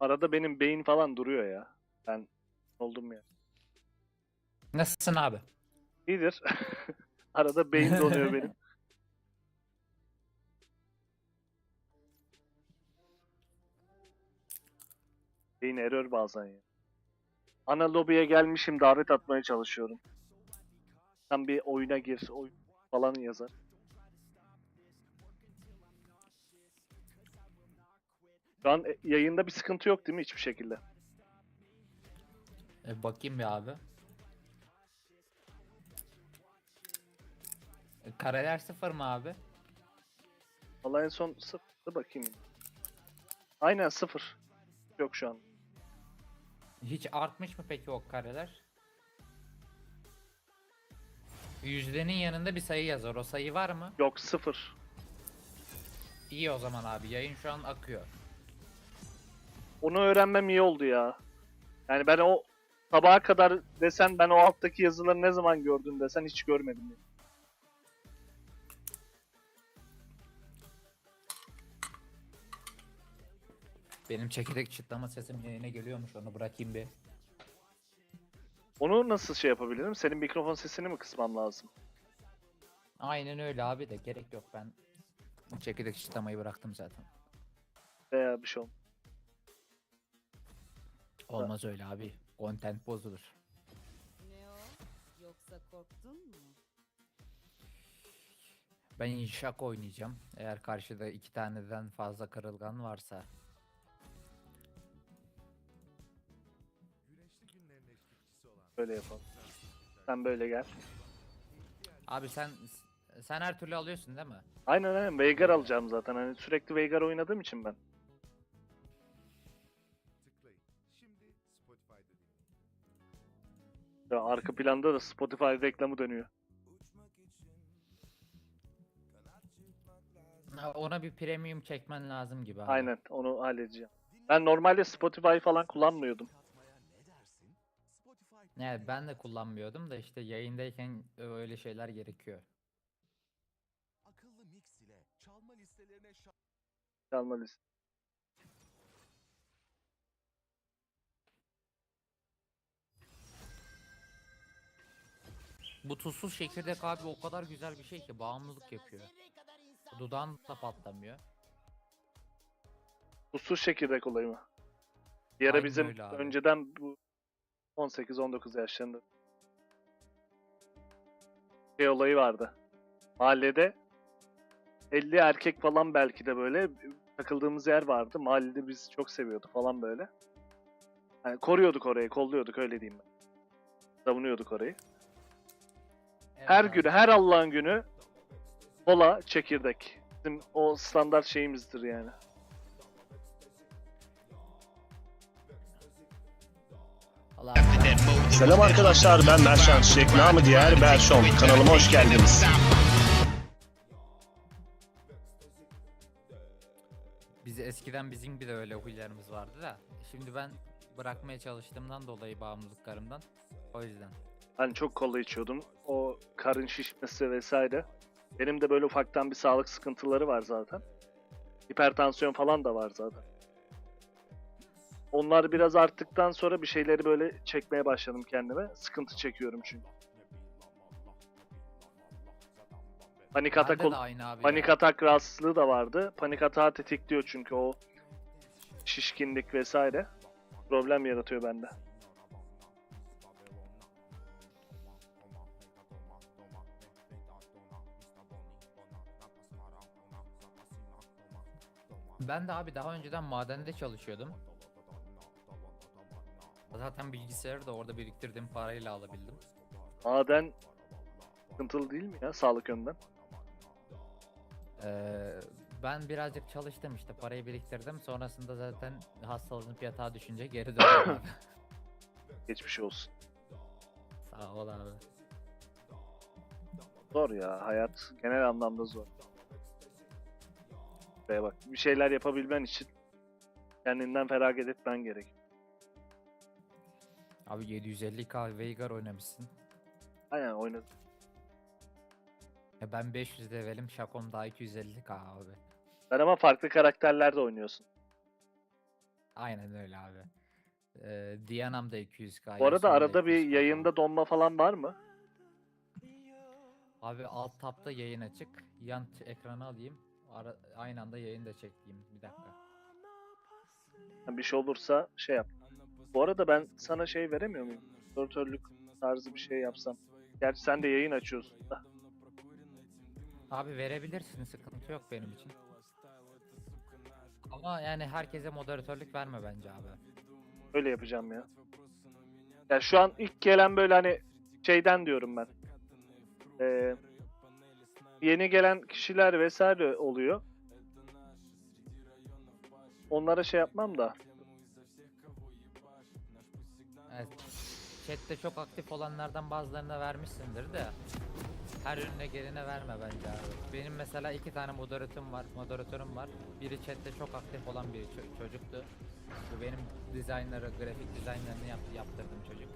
Arada benim beyin falan duruyor ya. Ben oldum ya. Nasılsın abi? İyidir. Arada beyin donuyor benim. Beyin error bazen ya. Ana lobiye gelmişim davet atmaya çalışıyorum. Sen bir oyuna gir, oyun falan yazar. Şu an e, yayında bir sıkıntı yok değil mi hiçbir şekilde? E, bakayım bir abi. E, kareler sıfır mı abi? Vallahi en son sıfırdı bakayım. Aynen sıfır. Yok şu an. Hiç artmış mı peki o kareler? Yüzdenin yanında bir sayı yazar. O sayı var mı? Yok sıfır. İyi o zaman abi. Yayın şu an akıyor. Onu öğrenmem iyi oldu ya. Yani ben o sabaha kadar desen ben o alttaki yazıları ne zaman gördün desen hiç görmedim. Yani. Benim çekirdek çıtlama sesim yayına geliyormuş. Onu bırakayım bir. Onu nasıl şey yapabilirim? Senin mikrofon sesini mi kısmam lazım? Aynen öyle abi de gerek yok ben çekirdek çıtlamayı bıraktım zaten. Veya bir şey olmaz. Olmaz öyle abi. Content bozulur. Ne o? Yoksa korktun mu? Ben inşak oynayacağım. Eğer karşıda iki taneden fazla kırılgan varsa. Böyle yapalım. Sen böyle gel. Abi sen sen her türlü alıyorsun değil mi? Aynen aynen Veigar alacağım zaten. Hani sürekli Veigar oynadığım için ben. Ya arka planda da Spotify reklamı dönüyor. Ha, Ona bir premium çekmen lazım gibi abi. Aynen onu halledeceğim. Ben normalde Spotify falan kullanmıyordum. Evet ben de kullanmıyordum da işte yayındayken öyle şeyler gerekiyor. Akıllı mix ile çalma listelerine Bu tuzsuz çekirdek abi o kadar güzel bir şey ki bağımlılık yapıyor. Dudağın da patlamıyor. Tuzsuz çekirdek olayı mı? Bir ara Aynen bizim öyle abi. önceden bu 18-19 yaşlarında şey olayı vardı. Mahallede 50 erkek falan belki de böyle takıldığımız yer vardı. Mahallede biz çok seviyordu falan böyle. Yani koruyorduk orayı, kolluyorduk öyle diyeyim ben. Savunuyorduk orayı. Her günü, her Allah'ın günü kola, çekirdek. Bizim o standart şeyimizdir yani. Selam arkadaşlar ben Merşan Çiçek namı diğer Berşon kanalıma hoş geldiniz. Biz eskiden bizim bir de öyle huylarımız vardı da. Şimdi ben bırakmaya çalıştığımdan dolayı bağımlılıklarımdan. O yüzden. Hani çok kola içiyordum. O karın şişmesi vesaire. Benim de böyle ufaktan bir sağlık sıkıntıları var zaten. Hipertansiyon falan da var zaten. Onlar biraz arttıktan sonra bir şeyleri böyle çekmeye başladım kendime. Sıkıntı çekiyorum çünkü. Panik atak, ol- panik atak rahatsızlığı da vardı. Panik atağı tetikliyor çünkü o şişkinlik vesaire. Problem yaratıyor bende. Ben de abi daha önceden madende çalışıyordum. Zaten bilgisayarı da orada biriktirdiğim parayla alabildim. Maden sıkıntılı değil mi ya sağlık yönden? Ee, ben birazcık çalıştım işte parayı biriktirdim. Sonrasında zaten hastalanıp yatağa düşünce geri döndüm. Geçmiş olsun. Sağ ol abi. Zor ya hayat genel anlamda zor. Buraya bak bir şeyler yapabilmen için kendinden feragat etmen gerek. Abi 750k Veigar oynamışsın. Aynen oynadım. E ben 500 levelim Şakom daha 250k abi. Sen ama farklı karakterlerde oynuyorsun. Aynen öyle abi. Ee, Diana'm da 200k. Bu arada arada bir 200K. yayında donma falan var mı? Abi alt tabda yayın açık. Yan ekranı alayım. Ara, aynı anda yayın da çekeyim. Bir dakika. Bir şey olursa şey yap. Bu arada ben sana şey veremiyor muyum? Moderatörlük tarzı bir şey yapsam. Gerçi sen de yayın açıyorsun da. Abi verebilirsin sıkıntı yok benim için. Ama yani herkese moderatörlük verme bence abi. Öyle yapacağım ya. Ya şu an ilk gelen böyle hani şeyden diyorum ben. Ee, yeni gelen kişiler vesaire oluyor. Onlara şey yapmam da. Evet. Chat'te çok aktif olanlardan bazılarına vermişsindir de her önüne gelene verme bence abi. Benim mesela iki tane moderatörüm var, moderatörüm var. Biri chat'te çok aktif olan bir ço- çocuktu. Bu benim dizaynları, grafik dizaynlarını yap, yaptırdım çocuk.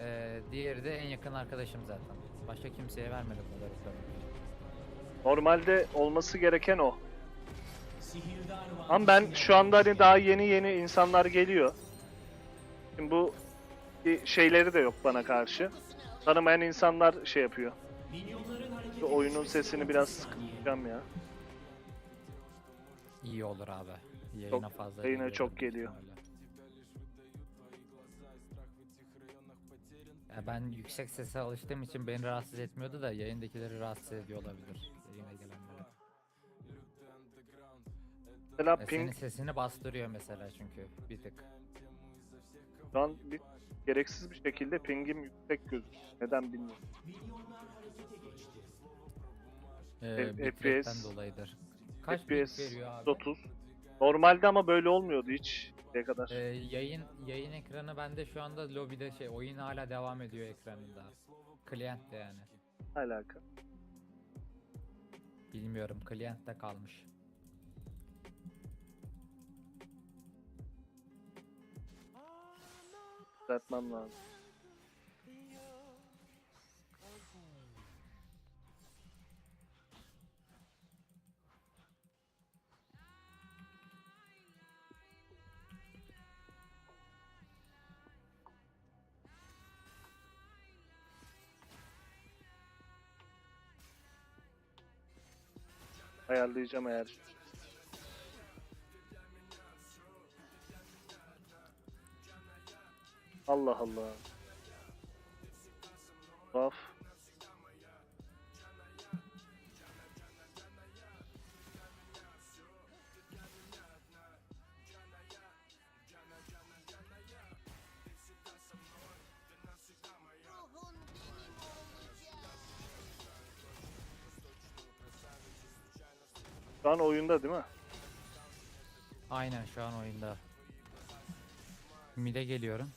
Ee, diğeri de en yakın arkadaşım zaten. Başka kimseye vermedim moderatörü. Normalde olması gereken o. Ama ben şu anda hani daha yeni yeni insanlar geliyor. Şimdi bu bir şeyleri de yok bana karşı. Tanımayan insanlar şey yapıyor. Bu oyunun sesini biraz sıkacağım ya. İyi olur abi. Yayına fazla yayına geliyor çok geliyor. Ya ben yüksek sese alıştığım için beni rahatsız etmiyordu da yayındakileri rahatsız ediyor olabilir. Yayına gelenleri. Mesela Ya senin ping sesini bastırıyor mesela çünkü bir tık. şu an bir gereksiz bir şekilde pingim yüksek gözüküyor. Neden bilmiyorum. Ee, F- bitrate'den FPS dolayıdır. Kaç bit FPS veriyor abi? 30. Normalde ama böyle olmuyordu hiç ne kadar. Ee, yayın yayın ekranı bende şu anda lobide şey oyun hala devam ediyor ekranında. Client de yani. Alaka. Bilmiyorum client de kalmış. Düzeltmem lazım. Ayarlayacağım eğer. Allah Allah. Şu an oyunda değil mi? Aynen şu an oyunda. Mid'e geliyorum.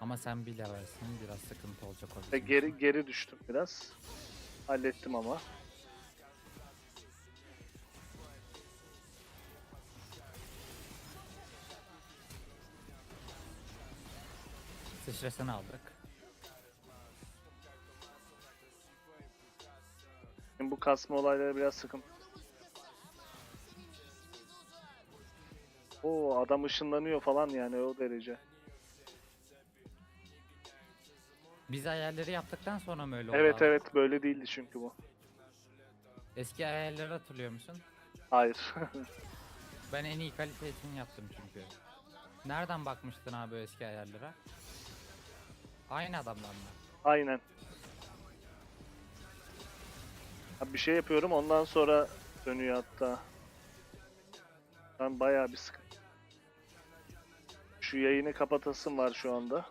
Ama sen bir levelsin biraz sıkıntı olacak o Ve bizim geri geri düştüm biraz. Hallettim ama. Sıçrasını aldık. Şimdi bu kasma olayları biraz sıkıntı. Oo adam ışınlanıyor falan yani o derece. Biz ayarları yaptıktan sonra mı öyle oldu Evet abi? evet böyle değildi çünkü bu. Eski ayarları hatırlıyor musun? Hayır. Ben en iyi kalite için yaptım çünkü. Nereden bakmıştın abi o eski ayarlara? Aynı adamdan mı? Aynen. Bir şey yapıyorum ondan sonra dönüyor hatta. Ben bayağı bir sıkıntı. Şu yayını kapatasım var şu anda.